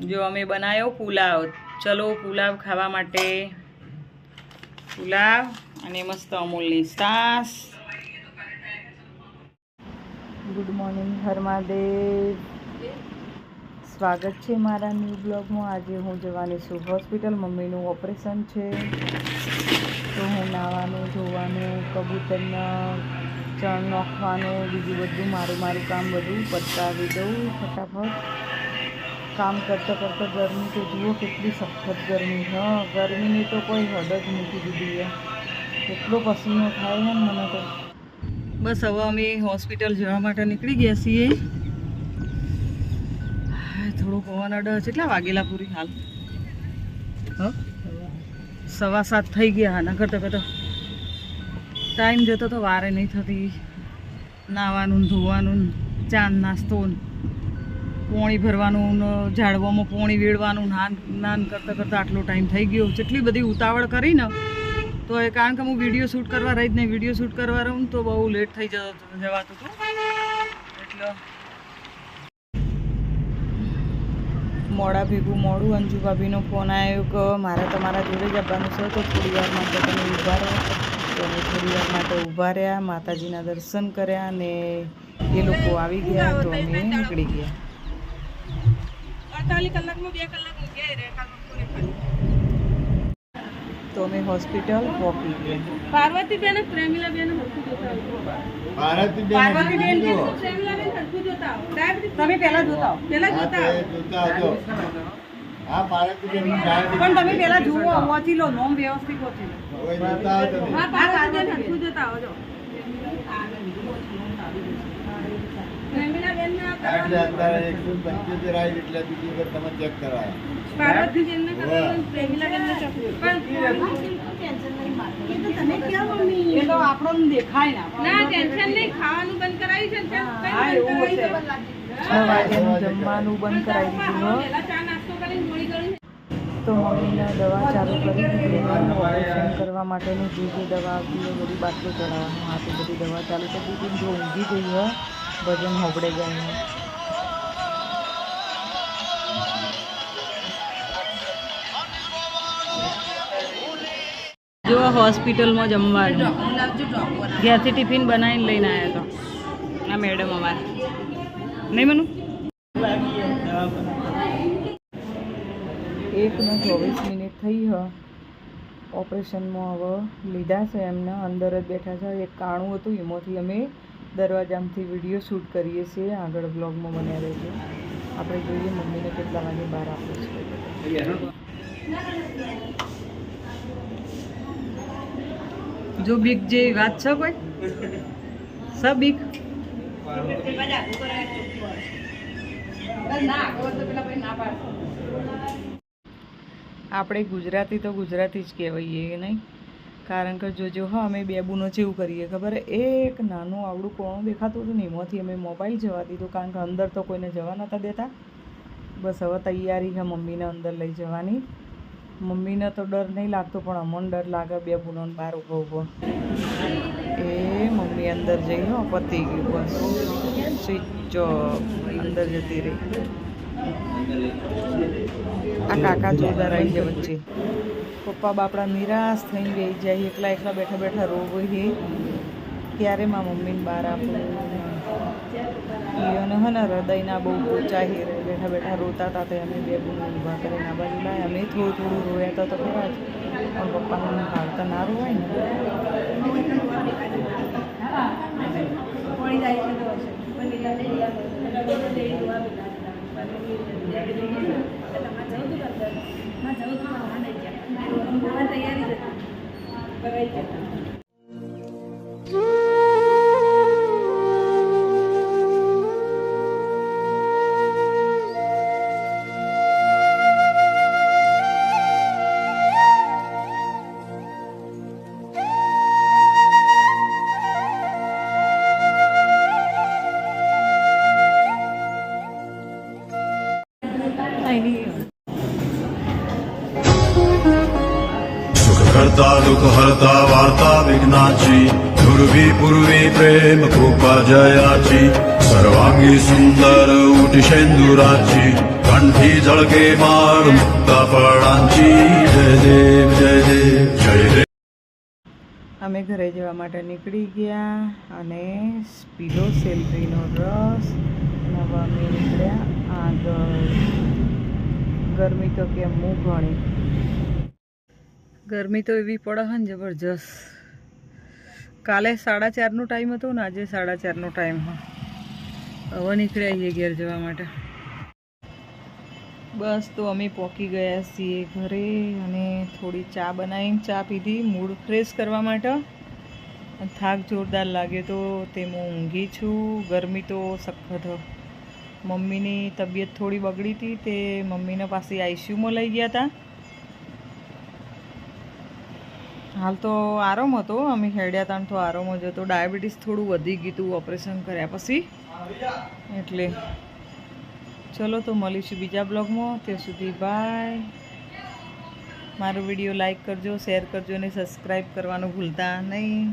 જો અમે બનાવ્યો પુલાવ. ચલો પુલાવ ખાવા માટે. પુલાવ અને મસ્ત અમૂલની સાસ. ગુડ મોર્નિંગ હર મહાદેવ સ્વાગત છે મારા ન્યૂ બ્લોગમાં આજે હું જવાની છું હોસ્પિટલ મમ્મીનું ઓપરેશન છે. તો હું નાવાનું, ધોવાનું, કબૂતરના ચણ નોખવાનું, બીજું બધું, મારું મારું કામ બધું પતાવી દઉં ફટાફટ. કામ કરતાં કરતાં ગરમી તો જુઓ કેટલી સખત ગરમી હા, ગરમીની તો કોઈ હદ જ મૂકી દીધી છે કેટલો પસીનો થાય એમ મને તો. બસ હવે અમે હોસ્પિટલ જવા માટે નીકળી ગયા છીએ. થોડો પવન અડ. કેટલા વાગેલા પૂરી હાલ? સવા સાત થઈ ગયા આના કરતાં કરતાં. ટાઈમ જતો તો વારે નહીં થતી. નાવાનું ધોવાનું ચાંદ નાસ્તો પોણી ભરવાનું ઝાડવામાં પોણી વેળવાનું નાન નાન કરતાં કરતાં આટલો ટાઈમ થઈ ગયો. જેટલી બધી ઉતાવળ કરી ને, તો એ કારણ કે હું વીડિયો શૂટ કરવા રહી જ નહીં. વીડિયો શૂટ કરવા રહું તો બહુ લેટ થઈ જતો, જવાતું હતું. એટલે મોડા ભેગું મોડું અંજુ ભાભીનો ફોન આવ્યો કે મારે તમારા જોડે જ આવવાનું છે, તો થોડી વાર માટે તમે ઊભા રહો. તો અમે થોડી વાર માટે ઊભા રહ્યા, માતાજીના દર્શન કર્યા અને એ લોકો આવી ગયા તો અમે નીકળી ગયા. તો અમે હોસ્પિટલ પહોંચી ગયા. પાર્વતીબેન પ્રેમીલાબેન હરખું જોતા આવો. પાર્વતીબેન જોતા તમે પહેલા જોતા પહેલા જોતા આવો. પણ તમે પહેલા જુઓ વાંચી લો નોમ વ્યવસ્થિત વાંચી હા પાર્વતીબેન હરખું જોતા આવો અત્યારે એકસો પંચોતેર આવી એટલે બીજી વખત તમે ચેક તો આપણને દેખાય ના. ના ટેન્શન નહીં. ખાવાનું બંધ કરાવી છે ને ત્યાં કંઈ હા, એવું બંધ હશે. કરાવી છે. છ વાગ્યાનું જમવાનું બંધ કરાવી દીધું તો મમ્મીને દવા ચાલુ કરી દીધી. કરવા માટેની જે જે દવા આવતી એ બધી બાટલું ચડાવવાનું આ તો બધી દવા ચાલુ કરી દીધી. જો ઊંઘી ગઈ હોય વજન હોબળે ગઈ જો હોસ્પિટલમાં જમવાનું. ઘેરથી ટિફિન બનાવીને લઈને આવ્યા તો. આ મેડમ અમારે. નહીં મનુ? એક ને ચોવીસ મિનિટ થઈ હ. ઓપરેશનમાં હવે લીધા છે એમને. અંદર જ બેઠા છે. એક કાણું હતું. એમાંથી અમે દરવાજામાંથી વીડિયો શૂટ કરીએ છીએ. આગળ બ્લોગમાં બન્યા છે આપણે જોઈએ મમ્મીને કેટલા વાગે બહાર આપે છે. જો બીક જેવી વાત છે કોઈ? સ બીક? આપણે ગુજરાતી તો ગુજરાતી જ કહેવાઈએ નહીં? કારણ કે જોજો હા, અમે બેબુનો જેવું કરીએ, ખબર? એક નાનું આવડું કોણું દેખાતું હતું ને, એમાંથી અમે મોબાઈલ જવા દીધો, કારણ કે અંદર તો કોઈને જવા નહોતા દેતા. બસ હવે તૈયારી છે મમ્મીને અંદર લઈ જવાની. મમ્મીને તો ડર નહીં લાગતો, પણ અમને ડર લાગે, બે બુનો બહાર ઊભો ઊભો. એ મમ્મી અંદર જઈ હો, પતી ગયું બસ. સ્વિચ અંદર જતી રહી. આ કાકા જોરદાર આવી જાય વચ્ચે. પપ્પા બાપડા નિરાશ થઈને બેસી જાય એકલા એકલા બેઠા બેઠા હે ત્યારે માં મમ્મીને બહાર આપું? એને હે ને હૃદયના બહુ પોચા હીરે બેઠા બેઠા રોતા હતા તો અમે બે ગુણ ઊભા કરીને આ બાજુ લાય. અમે થોડું થોડું રોયા હતા તો ખરા જ. પણ પપ્પાને હાલતા ના રોવાય ને. તૈયારી હરતા દુઃખ હરતા વાર્તા વિજ્ઞાચી ધ્રુવી પૂર્વી પ્રેમ કૃપા જયાચી સર્વાંગી સુંદર ઉઠશેન્દુરાચી કંઠી જળકે માળ મુક્તા ફળાંચી જય દેવ જય દેવ જય દેવ અમે ઘરે જવા માટે નીકળી ગયા અને પીલો સેલ્ફીનો રસ નવા અમે આગળ ગરમી તો કેમ હું ઘણી ગરમી તો એવી પડે છે ને જબરજસ્ત. કાલે સાડા ચારનો ટાઈમ હતો ને આજે સાડા ચારનો ટાઈમ હવે નીકળ્યા છીએ ઘેર જવા માટે. બસ તો અમે પહોંચી ગયા છીએ ઘરે અને થોડી ચા બનાવીને ચા પીધી, મૂડ ફ્રેશ કરવા માટે. થાક જોરદાર લાગ્યો તો તેમાં ઊંઘી છું. ગરમી તો સખત. મમ્મીની તબિયત થોડી બગડી હતી તે મમ્મીને પાસે આઈસીયુમાં લઈ ગયા હતા. હાલ તો આરામ હતો. અમે હેડ્યા તાણ તો આરામ જ હતો. ડાયાબિટીસ થોડું વધી ગયું ઓપરેશન કર્યા પછી. એટલે ચલો તો મળીશું બીજા બ્લોગમાં. ત્યાં સુધી બાય મારો વીડિયો લાઈક કરજો શેર કરજો અને સબસ્ક્રાઈબ કરવાનું ભૂલતા નહીં.